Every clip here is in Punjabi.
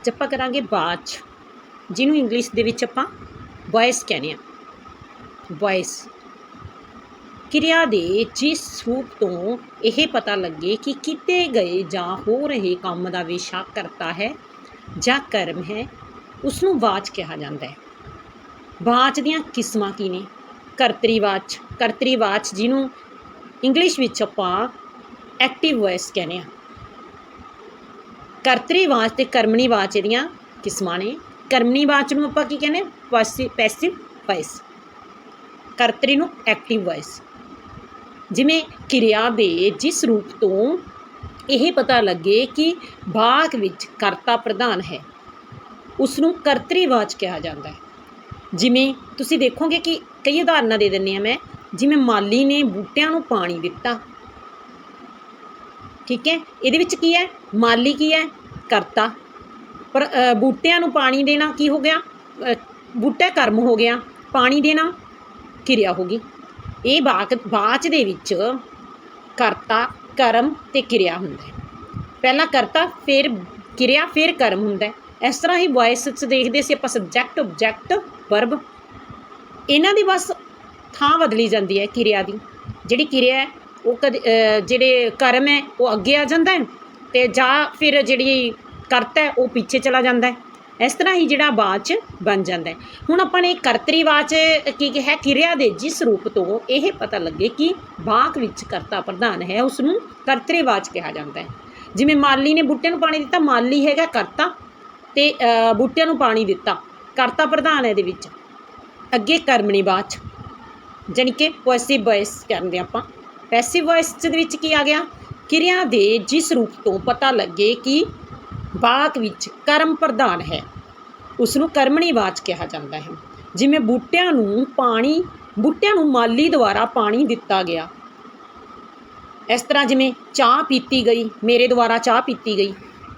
ਅੱਜ ਆਪਾਂ ਕਰਾਂਗੇ ਬਾਚ ਜਿਹਨੂੰ ਇੰਗਲਿਸ਼ ਦੇ ਵਿੱਚ ਆਪਾਂ ਵੌਇਸ ਕਹਿੰਦੇ ਆ ਵੌਇਸ ਕਿਰਿਆ ਦੇ ਜਿਸ ਰੂਪ ਤੋਂ ਇਹ ਪਤਾ ਲੱਗੇ ਕਿ ਕੀਤੇ ਗਏ ਜਾਂ ਹੋ ਰਹੇ ਕੰਮ ਦਾ ਵਿਸ਼ਾ ਕਰਤਾ ਹੈ ਜਾਂ ਕਰਮ ਹੈ ਉਸ ਨੂੰ ਵਾਚ ਕਿਹਾ ਜਾਂਦਾ ਹੈ। ਵਾਚ ਦੀਆਂ ਕਿਸਮਾਂ ਕੀ ਨੇ? ਕਰਤਰੀ ਵਾਚ ਕਰਤਰੀ ਵਾਚ ਜਿਹਨੂੰ ਇੰਗਲਿਸ਼ ਵਿੱਚ ਆਪਾਂ ਐਕਟਿਵ ਵੌਇਸ ਕਹਿੰਦੇ ਆ ਕਰਤਰੀ ਵਾਚ ਤੇ ਕਰਮਣੀ ਵਾਚ ਇਹਦੀਆਂ ਕਿਸਮਾਂ ਨੇ। ਕਰਮਣੀ ਵਾਚ ਨੂੰ ਆਪਾਂ ਕੀ ਕਹਿੰਦੇ ਪੈਸਿਵ ਵਾਇਸ ਕਰਤਰੀ ਨੂੰ ਐਕਟਿਵ ਵਾਇਸ ਜਿਵੇਂ ਕਿਰਿਆ ਦੇ ਜਿਸ ਰੂਪ ਤੋਂ ਇਹ ਪਤਾ ਲੱਗੇ ਕਿ ਵਾਕ ਵਿੱਚ ਕਰਤਾ ਪ੍ਰਧਾਨ ਹੈ ਉਸ ਨੂੰ ਕਰਤਰੀਵਾਚ ਕਿਹਾ ਜਾਂਦਾ ਹੈ। ਜਿਵੇਂ ਤੁਸੀਂ ਦੇਖੋਗੇ ਕਿ ਕਈ ਉਦਾਹਰਨਾਂ ਦੇ ਦਿੰਨੀ ਆ ਮੈਂ। ਜਿਵੇਂ ਮਾਲੀ ਨੇ ਬੂਟਿਆਂ ਨੂੰ ਪਾਣੀ ਦਿੱਤਾ ਠੀਕ ਹੈ? ਇਹਦੇ ਵਿੱਚ ਕੀ ਹੈ? ਮਾਲੀ ਕੀ ਹੈ? ਕਰਤਾ। ਪਰ ਬੂਟਿਆਂ ਨੂੰ ਪਾਣੀ ਦੇਣਾ ਕੀ ਹੋ ਗਿਆ? ਬੂਟਾ ਕਰਮ ਹੋ ਗਿਆ। ਪਾਣੀ ਦੇਣਾ ਕਿਰਿਆ ਹੋ ਗਈ। ਇਹ ਬਾਕ ਬਾਚ ਦੇ ਵਿੱਚ ਕਰਤਾ, ਕਰਮ ਤੇ ਕਿਰਿਆ ਹੁੰਦਾ ਹੈ। ਪਹਿਲਾਂ ਕਰਤਾ, ਫਿਰ ਕਿਰਿਆ, ਫਿਰ ਕਰਮ ਹੁੰਦਾ ਹੈ। ਇਸ ਤਰ੍ਹਾਂ ਹੀ ਵੌਇਸ 'ਚ ਦੇਖਦੇ ਸੀ ਆਪਾਂ ਸਬਜੈਕਟ ਆਬਜੈਕਟ ਵਰਬ ਇਹਨਾਂ ਦੀ ਬਸ ਥਾਂ ਬਦਲੀ ਜਾਂਦੀ ਹੈ ਕਿਰਿਆ ਦੀ। ਜਿਹੜੀ ਕਿਰਿਆ ਹੈ ਉਹ ਕਦੇ ਜਿਹੜੇ ਕਰਮ ਹੈ ਉਹ ਅੱਗੇ ਆ ਜਾਂਦਾ ਹੈ ਤੇ ਜਾਂ ਫਿਰ ਜਿਹੜੀ ਕਰਤਾ ਹੈ ਉਹ ਪਿੱਛੇ ਚਲਾ ਜਾਂਦਾ ਹੈ। ਇਸ ਤਰ੍ਹਾਂ ਹੀ ਜਿਹੜਾ ਬਾਚ ਬਣ ਜਾਂਦਾ ਹੈ। ਹੁਣ ਆਪਾਂ ਨੇ ਕਰਤਰੀ ਵਾਚ ਕੀ ਕਿਹਾ ਕਿਰਿਆ ਦੇ ਜਿਸ ਰੂਪ ਤੋਂ ਇਹ ਪਤਾ ਲੱਗੇ ਕਿ ਵਾਕ ਵਿੱਚ ਕਰਤਾ ਪ੍ਰਧਾਨ ਹੈ ਉਸ ਨੂੰ ਕਰਤਰੀ ਵਾਚ ਕਿਹਾ ਜਾਂਦਾ ਹੈ। ਜਿਵੇਂ ਮਾਲੀ ਨੇ ਬੂਟੇ ਨੂੰ ਪਾਣੀ ਦਿੱਤਾ ਮਾਲੀ ਹੈਗਾ ਕਰਤਾ ਤੇ ਅ, ਬੂਟਿਆਂ ਨੂੰ ਪਾਣੀ ਦਿੱਤਾ ਕਰਤਾ ਪ੍ਰਧਾਨ ਹੈ ਇਹਦੇ ਵਿੱਚ। ਅੱਗੇ ਕਰਮਣੀ ਬਾਚ ਜਾਣੀ ਕਿ ਪੈਸਿਵ ਵੌਇਸ ਕਹਿੰਦੇ ਆਪਾਂ। ਪੈਸਿਵ ਵੌਇਸ ਦੇ ਵਿੱਚ ਕੀ ਆ ਗਿਆ? ਕਿਰਿਆ ਦੇ ਜਿਸ ਰੂਪ ਤੋਂ ਪਤਾ ਲੱਗੇ ਕਿ ਵਾਕ ਵਿੱਚ ਕਰਮ ਪ੍ਰਧਾਨ ਹੈ ਉਸ ਨੂੰ ਕਰਮਣੀ ਵਾਚ ਕਿਹਾ ਜਾਂਦਾ ਹੈ। ਜਿਵੇਂ ਬੂਟਿਆਂ ਨੂੰ ਪਾਣੀ, ਬੂਟਿਆਂ ਨੂੰ ਮਾਲੀ ਦੁਆਰਾ ਪਾਣੀ ਦਿੱਤਾ ਗਿਆ। ਇਸ ਤਰ੍ਹਾਂ ਜਿਵੇਂ ਚਾਹ ਪੀਤੀ ਗਈ, ਮੇਰੇ ਦੁਆਰਾ ਚਾਹ ਪੀਤੀ ਗਈ।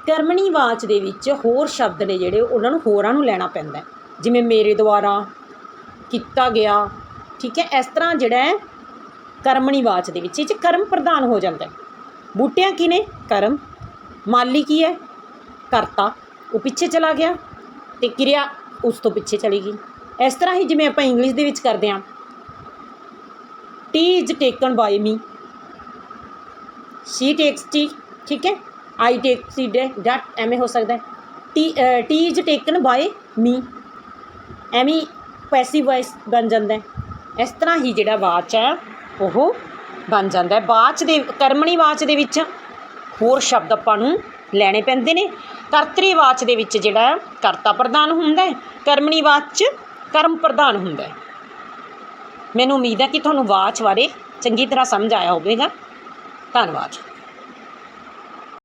ਕਰਮਣੀ ਵਾਚ ਦੇ ਵਿੱਚ ਹੋਰ ਸ਼ਬਦ ਨੇ ਜਿਹੜੇ ਉਹਨਾਂ ਨੂੰ ਹੋਰਾਂ ਨੂੰ ਲੈਣਾ ਪੈਂਦਾ ਜਿਵੇਂ ਮੇਰੇ ਦੁਆਰਾ ਕੀਤਾ ਗਿਆ, ਠੀਕ ਹੈ, ਇਸ ਤਰ੍ਹਾਂ ਜਿਹੜਾ ਕਰਮਣੀ ਵਾਚ ਦੇ ਵਿੱਚ, ਇਹ 'ਚ ਕਰਮ ਪ੍ਰਧਾਨ ਹੋ ਜਾਂਦਾ ਬੂਟਿਆਂ ਕੀ ਨੇ ਕਰਮ। ਮਾਲੀ ਕੀ ਹੈ? ਕਰਤਾ। ਉਹ ਪਿੱਛੇ ਚਲਾ ਗਿਆ ਤੇ ਕਿਰਿਆ ਉਸ ਤੋਂ ਪਿੱਛੇ ਚਲੀ ਗਈ। ਇਸ ਤਰ੍ਹਾਂ ਹੀ ਜਿਵੇਂ ਆਪਾਂ ਇੰਗਲਿਸ਼ ਦੇ ਵਿੱਚ ਕਰਦੇ ਹਾਂ। Tea is taken by me she takes tea ਠੀਕ ਹੈ? ਆਈ ਟੇਕ ਸੀ ਡੈਟ ਐਵੇਂ ਹੋ ਸਕਦਾ tea tea is taken by me ਐਵੇਂ ਪੈਸਿਵ ਵੌਇਸ ਬਣ ਜਾਂਦਾ ਇਸ ਤਰ੍ਹਾਂ ਹੀ ਜਿਹੜਾ ਵਾਚ ਹੈ ਉਹ ਬਣ ਜਾਂਦਾ ਹੈ। ਵਾਚ ਦੇ, ਕਰਮਣੀ ਵਾਚ ਦੇ ਵਿੱਚ ਹੋਰ ਸ਼ਬਦ ਆਪਾਂ ਨੂੰ ਲੈਣੇ ਪੈਂਦੇ ਨੇ। ਕਰਤਰੀ ਵਾਚ ਦੇ ਵਿੱਚ ਜਿਹੜਾ ਕਰਤਾ ਪ੍ਰਧਾਨ ਹੁੰਦਾ ਹੈ, ਕਰਮਣੀ ਵਾਚ 'ਚ ਕਰਮ ਪ੍ਰਧਾਨ ਹੁੰਦਾ ਹੈ। ਮੈਨੂੰ ਉਮੀਦ ਹੈ ਕਿ ਤੁਹਾਨੂੰ ਵਾਚ ਬਾਰੇ ਚੰਗੀ ਤਰ੍ਹਾਂ ਸਮਝ ਆਇਆ ਹੋਵੇਗਾ। ਧੰਨਵਾਦ।